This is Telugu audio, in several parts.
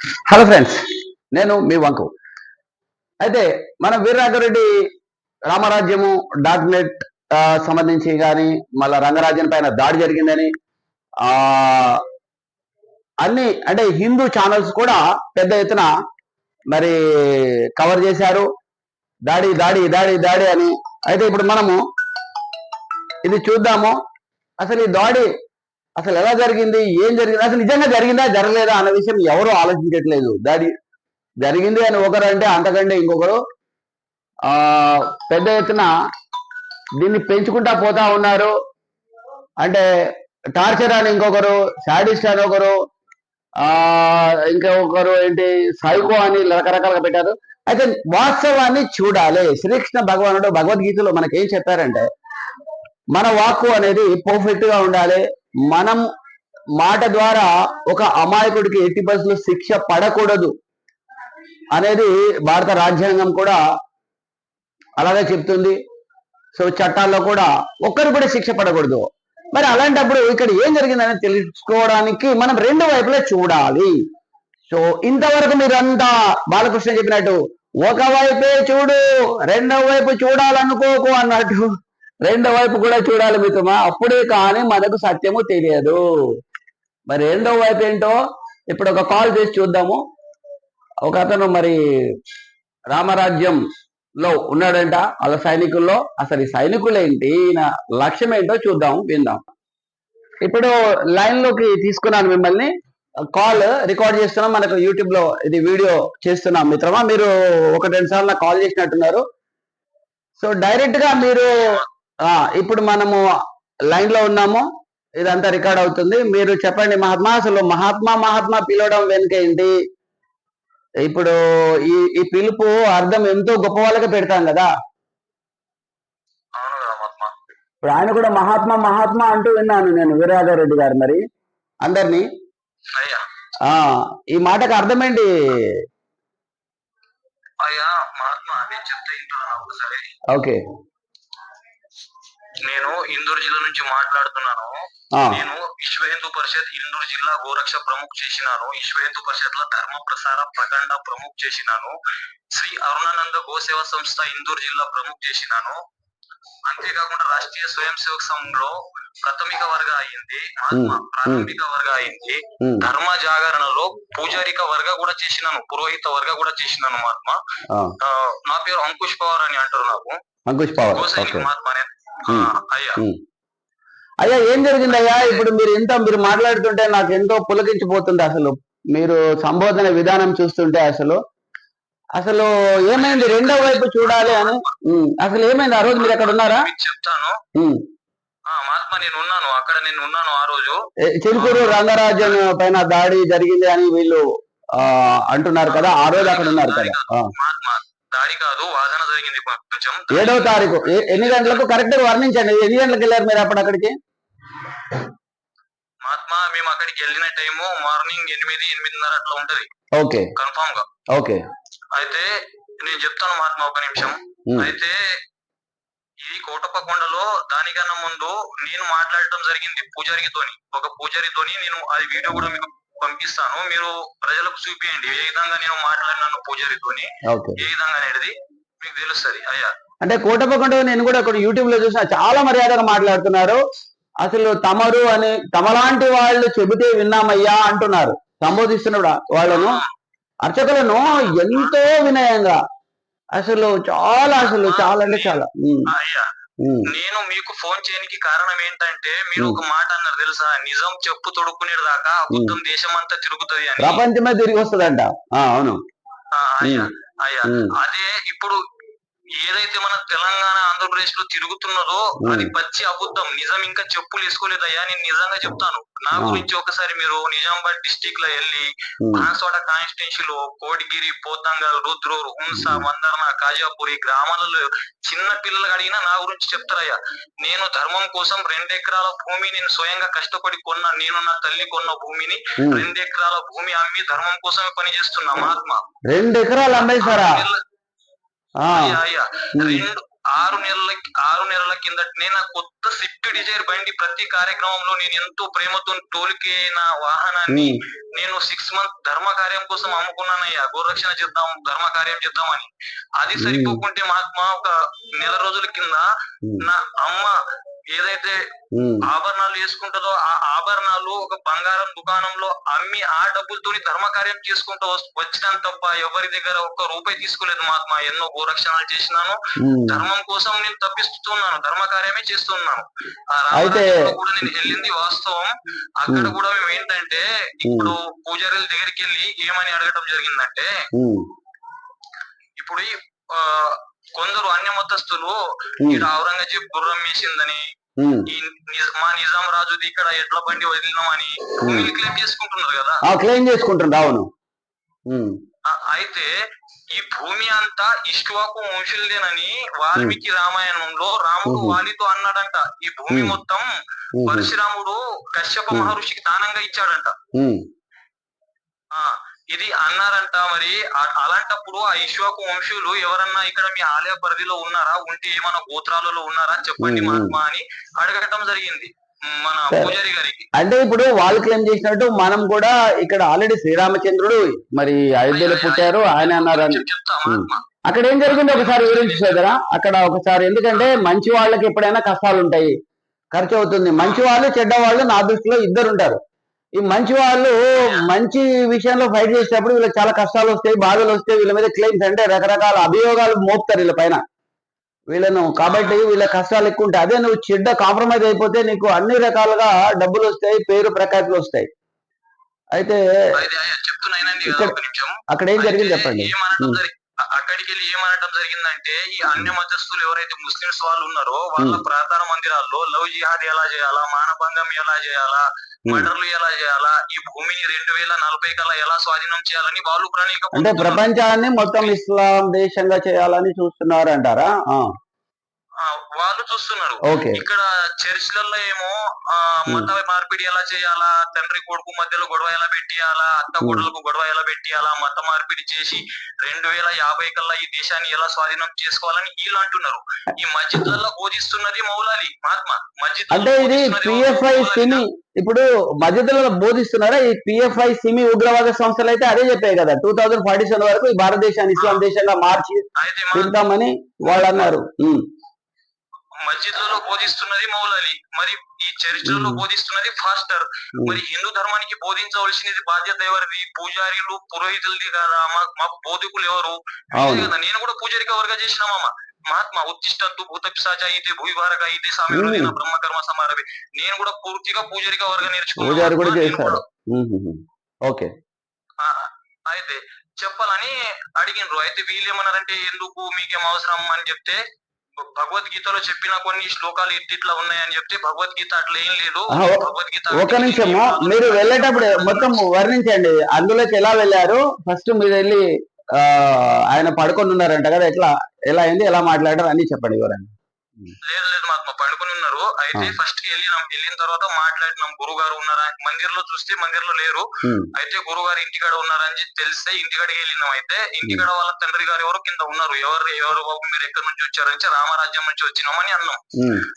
హలో ఫ్రెండ్స్ నేను మీ వంకు. అయితే మన వీరరాఘరెడ్డి రామరాజ్యము డాట్ నెట్ సంబంధించి కానీ మళ్ళా రంగరాజ్యం పైన దాడి జరిగిందని ఆ అన్ని అంటే హిందూ ఛానల్స్ కూడా పెద్ద ఎత్తున మరి కవర్ చేశారు. దాడి దాడి దాడి దాడి అని. అయితే ఇప్పుడు మనము ఇది చూద్దాము. అసలు ఈ దాడి అసలు ఎలా జరిగింది? ఏం జరిగింది? అసలు నిజంగా జరిగిందా? జరగలేదా అన్న విషయం ఎవరు ఆలోచించట్లేదు. దాని జరిగింది అని ఒకరు అంటే అంతకంటే ఇంకొకరు ఆ పెద్ద ఎత్తున దీన్ని పెంచుకుంటా పోతా ఉన్నారు. అంటే టార్చర్ అని ఇంకొకరు సాడిస్ట్ అని ఒకరు ఆ ఇంకొకరు ఏంటి సైకో అని రకరకాలుగా పెట్టారు. అయితే వాస్తవాన్ని చూడాలి. శ్రీకృష్ణ భగవానుడు భగవద్గీతలో మనకి ఏం చెప్పారంటే మన వాక్కు అనేది పర్ఫెక్ట్గా ఉండాలి. మనం మాట ద్వారా ఒక అమాయకుడికి ఎట్టి బస్సులు శిక్ష పడకూడదు అనేది భారత రాజ్యాంగం కూడా అలాగే చెప్తుంది. సో చట్టాల్లో కూడా ఒక్కరు కూడా శిక్ష పడకూడదు. మరి అలాంటప్పుడు ఇక్కడ ఏం జరిగిందని తెలుసుకోవడానికి మనం రెండు వైపులా చూడాలి. సో ఇంతవరకు మీరంతా బాలకృష్ణ చెప్పినట్టు ఒక వైపే చూడు రెండవ వైపు చూడాలనుకోకు అన్నట్టు రెండో వైపు కూడా చూడాలి మిత్రమా. అప్పుడే కానీ మనకు సత్యము తెలియదు. మరి రెండో వైపు ఏంటో ఇప్పుడు ఒక కాల్ చేసి చూద్దాము. ఒక అతను మరి రామరాజ్యం లో ఉన్నాడంట. వాళ్ళ సైనికుల్లో. అసలు ఈ సైనికులేంటి ఈయన లక్ష్యం ఏంటో చూద్దాం విందాం. ఇప్పుడు లైన్లోకి తీసుకున్నాను మిమ్మల్ని. కాల్ రికార్డ్ చేస్తున్నాం. మనకు యూట్యూబ్లో ఇది వీడియో చేస్తున్నాం మిత్రమా. మీరు ఒక రెండు సార్లు కాల్ చేసినట్టున్నారు. సో డైరెక్ట్గా మీరు ఇప్పుడు మనము లైన్లో ఉన్నాము. ఇదంతా రికార్డ్ అవుతుంది. మీరు చెప్పండి మహాత్మా? అసలు మహాత్మా మహాత్మా పిలవడం వెనుక ఏంటి? ఇప్పుడు ఈ ఈ పిలుపు అర్థం ఎంతో గొప్ప వాళ్ళకి పెడతాం కదా. అవును కదా మహాత్మా? ఇప్పుడు ఆయన కూడా మహాత్మా మహాత్మా అంటూ విన్నాను నేను వీరరాఘవరెడ్డి గారు మరి. అందరినీ? ఆ ఈ మాటకు అర్థం ఏంటి అయ్యా మహాత్మా నేను చెప్తే ఇంటున్నాను ఒకసారి? ఓకే. నేను ఇందూరు జిల్లా నుంచి మాట్లాడుతున్నాను. నేను విశ్వ హిందూ పరిషత్ ఇందూరు జిల్లా గోరక్ష ప్రముఖ్ చేసినాను. విశ్వ హిందూ పరిషత్లో ధర్మ ప్రసార ప్రకండ ప్రముఖ్ చేసినాను. శ్రీ అరుణానంద గోసేవ సంస్థ ఇందూరు జిల్లా ప్రముఖ్ చేసినాను. అంతేకాకుండా రాష్ట్రీయ స్వయం సేవక సంఘంలో ప్రాథమిక వర్గ అయింది. మహాత్మా ప్రాథమిక వర్గ అయింది. ధర్మ జాగరణలో పూజారిక వర్గ కూడా చేసినాను. పురోహిత వర్గ కూడా చేసినాను మహాత్మా. నా పేరు అంకుష్ పవార్ అని అంటారు నాకు. అంకుష్ పవర్. మహాత్మా. అయ్యా. ఏం జరిగింది అయ్యా. ఇప్పుడు మీరు ఎంత మీరు మాట్లాడుతుంటే నాకు ఎంతో పులకించిపోతుంది అసలు. మీరు సంబోధన విధానం చూస్తుంటే అసలు. అసలు ఏమైంది? రెండో వైపు చూడాలి అని. అసలు ఏమైంది? ఆ రోజు మీరు ఎక్కడ ఉన్నారా? చెప్తాను. మహాత్మా నేను ఉన్నాను. అక్కడ నేను ఉన్నాను ఆ రోజు. చిలుకూరు రంగరాజన్ పైన దాడి జరిగింది అని వీళ్ళు ఆ అంటున్నారు కదా. ఆ రోజు అక్కడ ఉన్నారు కదా. మహాత్మా దాడి కాదు వాదన జరిగింది కొంచెం. ఏడవ తారీఖు. ఎన్ని గంటలకు? కరెక్ట్గా వర్ణించండి. ఎన్ని గంటలకు వెళ్ళారు మీరు అప్పుడు అక్కడికి? మహాత్మా మేము అక్కడికి వెళ్ళిన టైము మార్నింగ్ ఎనిమిది ఎనిమిదిన్నర అట్లా ఉంటది. ఓకే. కన్ఫామ్గా ఓకే. అయితే నేను చెప్తాను మహాత్మా ఒక నిమిషం. అయితే ఈ కోటప్పకొండలో దానికన్నా ముందు నేను మాట్లాడటం జరిగింది పూజారితోని. ఒక పూజారితోని నేను అది వీడియో కూడా మీకు పంపిస్తాను. మీరు ప్రజలకు చూపియండి. ఏ విధంగా నేను మాట్లాడినాను పూజారితోని. ఏ విధంగా అనేది మీకు తెలుస్తుంది. అయ్యా. అంటే కోటప్పకొండ నేను కూడా ఇక్కడ యూట్యూబ్లో చూసిన చాలా మర్యాదగా మాట్లాడుతున్నారు. అసలు తమరు అని తమలాంటి వాళ్ళు చెబితే విన్నామయ్యా అంటున్నారు. సంబోధిస్తున్నారు వాళ్ళను. అర్చకులను ఎంతో వినయంగా. అసలు చాలా అసలు చాలా అంటే చాలా. నేను మీకు ఫోన్ చేయడానికి కారణం ఏంటంటే మీరు. ఒక మాట అన్నారు తెలుసా? నిజం చెప్పు తొడుక్కునేది దాకా అబద్ధం దేశం అంతా తిరుగుతుంది అని. ప్రపంచమే తిరిగి వస్తుందంట. అవును. అయ్యా. అదే ఇప్పుడు ఏదైతే మన తెలంగాణ ఆంధ్రప్రదేశ్లో తిరుగుతున్నదో. అది పచ్చి అబద్ధం. నిజం ఇంకా చెప్పులు వేసుకోలేదయ్యా నేను నిజంగా చెప్తాను. నా. గురించి ఒకసారి మీరు నిజామాబాద్ డిస్టిక్లో వెళ్ళి బాన్స్వాడ కాన్స్టిట్యున్సీలో కోటిగిరి పోతంగల్ రుద్రూర్ హుంస మందర్న కాజాపూర్ గ్రామాలలో చిన్న పిల్లలు అడిగినా నా గురించి చెప్తారయ్యా. నేను ధర్మం కోసం రెండు ఎకరాల భూమి నేను స్వయంగా కష్టపడి కొన్న నేను నా తల్లి కొన్న భూమిని. రెండు ఎకరాల భూమి అమ్మి ధర్మం కోసమే పని చేస్తున్నా మహాత్మా. రెండు ఎకరాలు అమ్మేశారా పిల్ల- ఆ, అయ్యా అయ్యా ఉమ్. రెండు ఆరు నెలల ఆరు నెలల కిందటనే నా కొత్త స్విఫ్ట్ డిజైర్ బండి ప్రతి కార్యక్రమంలో నేను ఎంతో ప్రేమతో తోలికే నా వాహనాన్ని నేను సిక్స్ మంత్ ధర్మ కార్యం కోసం అమ్ముకున్నానయ్యా. గోరక్షణ చేద్దాం ధర్మ కార్యం చేద్దామని. అది. సరిపోకుంటే మహాత్మా ఒక నెల రోజుల కింద నా అమ్మ ఏదైతే ఆభరణాలు వేసుకుంటుందో ఆ ఆభరణాలు ఒక బంగారం దుకాణంలో అమ్మి ఆ డబ్బులతోని ధర్మ కార్యం చేసుకుంటూ వచ్చినాను తప్ప ఎవరి దగ్గర ఒక్క రూపాయి తీసుకోలేదు మహాత్మా. ఎన్నో గోరక్షణాలు చేసినాను. ధర్మం కోసం నేను తప్పిస్తున్నాను. ధర్మ కార్యమే చేస్తున్నాను. ఆ రామరాజ్యంలో కూడా నేను వెళ్ళింది వాస్తవం. అక్కడ. కూడా మేము ఏంటంటే ఇప్పుడు పూజారుల దగ్గరికి వెళ్ళి ఏమని అడగటం జరిగిందంటే ఇప్పుడు కొందరు అన్య మతస్థులు ఇక్కడ ఔరంగజేబ్ గుర్రం వేసిందని మా నిజాం రాజుది ఇక్కడ ఎడ్ల బండి వదిలినామని క్లెయిమ్ చేసుకుంటున్నారు కదా? క్లెయిమ్ అవును. అయితే ఈ భూమి అంతా ఇష్టువాకు వంశులదేనని వాల్మీకి రామాయణంలో రాముడు. వాలితో అన్నాడంట. ఈ భూమి. మొత్తం పరశురాముడు కశ్యప. మహర్షికి దానంగా ఇచ్చాడంట. ఇది అన్నారంట మరి. అలాంటప్పుడు ఆ ఇష్వాకు వంశీయులు ఎవరన్నా ఇక్కడ మీ ఆలయ పరిధిలో ఉన్నారా? ఉంటే ఏమైనా గోత్రాలలో ఉన్నారా? చెప్పండి. మహాత్మా అని అడగటం జరిగింది మన. పూజారి గారికి. అంటే ఇప్పుడు వాళ్ళు క్లెయిమ్ చేసినట్టు మనం కూడా ఇక్కడ ఆల్రెడీ శ్రీరామచంద్రుడు మరి అయోధ్యలో పుట్టారు ఆయన అన్నారని అక్కడ ఏం జరిగింది ఒకసారి వివరించి చూద్దరా అక్కడ ఒకసారి ఎందుకంటే మంచి వాళ్ళకి ఎప్పుడైనా కష్టాలు ఉంటాయి. ఖర్చు అవుతుంది. మంచి వాళ్ళు చెడ్డ వాళ్ళు నా దృష్టిలో ఇద్దరు ఉంటారు. ఈ మంచి వాళ్ళు మంచి విషయంలో ఫైట్ చేసేటప్పుడు వీళ్ళకి చాలా కష్టాలు వస్తాయి బాధలు వస్తాయి వీళ్ళ మీద క్లెయిమ్స్ అంటే రకరకాల అభియోగాలు మోపుతారు వీళ్ళ పైన. వీళ్ళను కాబట్టి వీళ్ళ కష్టాలు ఎక్కువ ఉంటాయి. అదే నువ్వు చెడ్డ కాంప్రమైజ్ అయిపోతే నీకు అన్ని రకాలుగా డబ్బులు వస్తాయి పేరు ప్రఖ్యాతులు వస్తాయి. అయితే అక్కడ ఏం జరిగింది చెప్పండి? అక్కడికి వెళ్ళి ఏమనటం జరిగిందంటే ఈ అన్య మతస్థులు ఎవరైతే ముస్లిమ్స్ వాళ్ళు ఉన్నారో వాళ్ళ. ప్రార్థన మందిరాల్లో లవ్ జిహాద్ ఎలా చేయాలా మానభంగం ఎలా చేయాలా. మర్డర్లు ఎలా చేయాలా? ఈ భూమిని రెండు వేల నలభై కల్లా ఎలా స్వాధీనం చేయాలని వాళ్ళు ప్రణాళిక అంటే. ప్రపంచాన్ని మొత్తం ఇస్లాం దేశంగా చేయాలని చూస్తున్నారు అంటారా వాళ్ళు చూస్తున్నారు. ఇక్కడ చర్చిలలో ఏమో మత మార్పిడి ఎలా చేయాలా తండ్రి కొడుకు మధ్యలో గొడవ ఎలా పెట్టియాలా అత్త. కొడుకు గొడవ ఎలా పెట్టియాలా మత మార్పిడి చేసి రెండు వేల యాభై కల్లా ఈ దేశాన్ని ఎలా స్వాధీనం చేసుకోవాలని వీళ్ళు అంటున్నారు. ఈ మస్జిద్లలో బోధిస్తున్నది మౌలాలి మహాత్మా. మస్జిద్ అంటే ఇది పిఎఫ్ఐ సిమి ఇప్పుడు మధ్యతలలో బోధిస్తున్నారా? ఈ పిఎఫ్ఐ సిమి ఉగ్రవాద సంస్థలు అయితే అదే చెప్పాయి కదా టూ థౌజండ్ ఫార్టీ సెవెన్ వరకు ఈ భారతదేశాన్ని ఇస్లాం దేశంగా మార్చి తింటామని వాళ్ళు అన్నారు. మస్జిద్లలో బోధిస్తున్నది మౌలాలి మరి ఈ చర్చిలలో Hmm. బోధిస్తున్నది ఫాస్టర్. ఉమ్, మరి హిందూ ధర్మానికి బోధించవలసినది బాధ్యత ఎవరిది? పూజారులు పురోహితులది కదా? మా- మాకు బోధకులు ఎవరు? కదా. నేను కూడా పూజారిగా వర్గ చేసినామమ్మ మహాత్మా ఉత్తిష్టంతు భూత పిశాచ అయితే భూవిభారక అయితే సామ్యులైన Hmm. బ్రహ్మకర్మ సమారవి నేను కూడా పూర్తిగా పూజారిగా వర్గ నేర్చుకున్నాను. ఓకే అయితే చెప్పాలని అడిగినరు అయితే వీళ్ళు ఏమన్నారంటే ఎందుకు? మీకేం అవసరం? అని చెప్తే భగవద్గీతలో చెప్పిన కొన్ని శ్లోకాలు ఇట్ ఇట్లా ఉన్నాయని చెప్తే భగవద్గీత అట్లా ఏం లేదు. భగవద్గీత ఒక నిమిషము మీరు వెళ్ళేటప్పుడు మొత్తం వర్ణించండి. అందులోకి ఎలా వెళ్ళారు? ఫస్ట్ మీరు వెళ్ళి ఆయన పడుకొని ఉన్నారంట కదా ఎట్లా ఎలా అయింది ఎలా మాట్లాడారు అన్ని చెప్పండి వివరంగా. లేదు లేదు మహాత్మా పండుకొని ఉన్నారు. అయితే. ఫస్ట్ వెళ్ళినాం. వెళ్ళిన తర్వాత మాట్లాడినాం. గురువు గారు ఉన్నారా? మందిర్లో చూస్తే మందిర్లో లేరు. ఉమ్, అయితే గురువు గారు ఇంటికాడ ఉన్నారని తెలిస్తే ఇంటికాడికి వెళ్ళినాం అయితే. ఇంటికాడ వాళ్ళ తండ్రి గారు ఎవరు కింద ఉన్నారు. ఎవరు ఎవరు బాబు మీరు ఎక్కడి నుంచి వచ్చారు అంటే రామరాజ్యం నుంచి వచ్చినామని అన్నాం.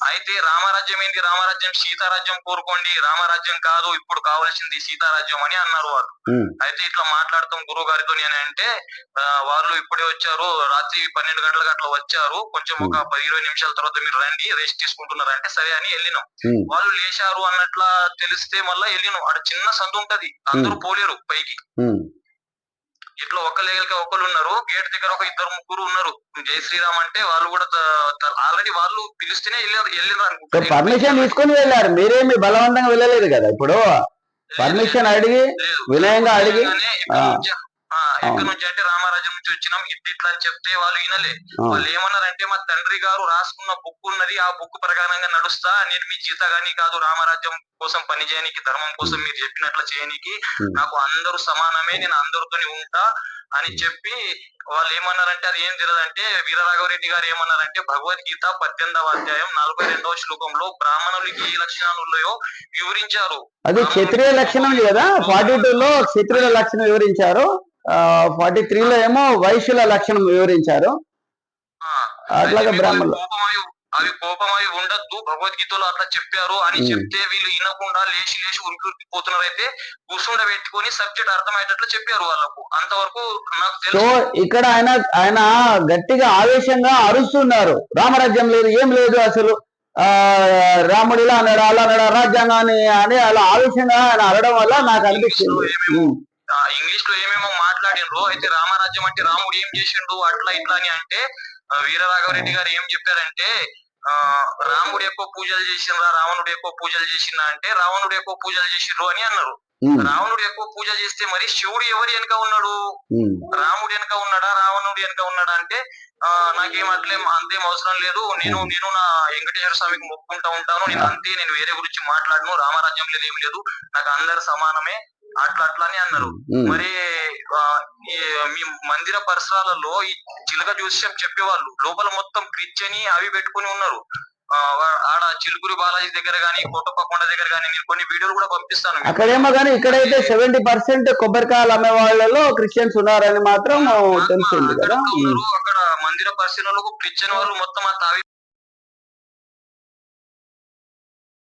అయితే రామరాజ్యం ఏంటి? రామరాజ్యం సీతారాజ్యం కోరుకోండి. రామరాజ్యం కాదు ఇప్పుడు కావాల్సింది సీతారాజ్యం అని అన్నారు వాళ్ళు. అయితే ఇట్లా మాట్లాడతాం గురువు గారితో అని అంటే వాళ్ళు ఇప్పుడే వచ్చారు. రాత్రి పన్నెండు గంటలకు అట్లా వచ్చారు. కొంచెం ఒక పది ఇరవై నిమిషాల తర్వాత మీరు రండి రెస్ట్ తీసుకుంటున్నారు అంటే సరే అని వెళ్ళినాం. వాళ్ళు లేచారు అన్నట్లా తెలిస్తే మళ్ళా వెళ్ళినాం. అక్కడ చిన్న సందు ఉంటది. అందరూ పోలేరు పైకి. ఇట్లా ఒక్క లేగలకి ఒకళ్ళు ఉన్నారు. గేట్ దగ్గర ఒక ఇద్దరు ముగ్గురు ఉన్నారు. జై శ్రీరామ్ అంటే వాళ్ళు కూడా ఆల్రెడీ వాళ్ళు పిలిస్తేనే వెళ్ళారు వెళ్ళారు పర్మిషన్ తీసుకొని వెళ్ళారు. మీరేమి బలవంతంగా వెళ్ళలేదు కదా ఇప్పుడు? పర్మిషన్ అడిగి. వినయంగా అడిగి ఎక్కడి. నుంచి- అంటే రామరాజ్యం నుంచి వచ్చినాం ఇట్ ఇట్లా అని చెప్తే వాళ్ళు వినలే. వాళ్ళు ఏమన్నారంటే మా తండ్రి గారు రాసుకున్న బుక్ ఉన్నది ఆ బుక్ ప్రకారంగా నడుస్తా నేను మీ జీతగాని కాదు రామరాజ్యం కోసం పని చేయనికి ధర్మం కోసం మీరు చెప్పినట్లు చేయనికి. నాకు అందరూ సమానమే నేను అందరితోని ఉంటా అని చెప్పి వాళ్ళు ఏమన్నారంటే అది ఏం తెలియదంటే వీరరాఘవరెడ్డి గారు ఏమన్నారంటే భగవద్గీత పద్దెనిమిదవ అధ్యాయం నలభై రెండవ శ్లోకంలో బ్రాహ్మణులకి ఏ లక్షణాలు ఉన్నాయో వివరించారు. అది క్షత్రియ లక్షణం కదా ఫార్టీ టూ లో క్షత్రియుల లక్షణం వివరించారు. ఫార్టీ త్రీలో ఏమో వైశ్యుల లక్షణం వివరించారు. అట్లాగే బ్రాహ్మణులు. అవి కోపమై ఉండద్దు. భగవద్గీతలో అట్లా చెప్పారు అని. చెప్తే వీళ్ళు వినకుండా లేచి లేచి ఉరికి ఉరికి పోతున్నారు అయితే కూర్చుండ పెట్టుకొని సబ్జెక్ట్ అర్థమయ్యేటట్లు చెప్పారు వాళ్ళకు. అంతవరకు నాకు తెలుసు. ఇక్కడ ఆయన ఆయన గట్టిగా ఆవేశంగా అరుస్తున్నారు. రామరాజ్యం లేదు ఏం లేదు అసలు. ఆ రాముడు ఇలా అన్నాడు అలా అన్నాడు రాజ్యాంగాన్ని అని అలా ఆవేశంగా ఆయన అనడం వల్ల నాకు ఆ, ఇంగ్లీష్లో ఏమేమో మాట్లాడినరు అయితే రామరాజ్యం అంటే రాముడు ఏం చేసిండు అట్లా ఇట్లా అని అంటే వీరరాఘవరెడ్డి గారు ఏం చెప్పారంటే ఆ రాముడు ఎక్కువ పూజలు చేసిండ్రా రావణుడు ఎక్కువ పూజలు చేసిందా అంటే రావణుడు ఎక్కువ పూజలు చేసిండ్రు అని అన్నారు. రావణుడు ఎక్కువ పూజ చేస్తే మరి శివుడు ఎవరి వెనక ఉన్నాడు? రాముడు వెనక ఉన్నాడా? రావణుడు వెనక ఉన్నాడా? అంటే నాకేం అట్లేం అంతేం అవసరం లేదు. నేను నేను నా వెంకటేశ్వర స్వామికి మొక్కుంటా ఉంటాను. నేను అంతే నేను వేరే గురించి మాట్లాడను. రామరాజ్యం లేదు ఏం లేదు. నాకు అందరు సమానమే. అట్లా అట్లా అని అన్నారు. మరి మీ మందిర పరిసరాలలో ఈ చిలక జోస్యం చెప్పేవాళ్ళు. లోపల మొత్తం క్రిస్టియని అవి పెట్టుకుని ఉన్నారు. ఆడ చిలుకూరి బాలాజీ దగ్గర గానీ కోటప్పకొండ దగ్గర గానీ నేను కొన్ని వీడియోలు కూడా పంపిస్తాను. అక్కడేమో కానీ ఇక్కడైతే సెవెంటీ పర్సెంట్ కొబ్బరికాయలు అమ్మే వాళ్ళలో క్రిస్టియన్స్ ఉన్నారని మాత్రం తెలిసింది అక్కడ కదా. మందిర పరిశీలనలకు క్రిస్టియన్ వాళ్ళు మొత్తం ఆ తావి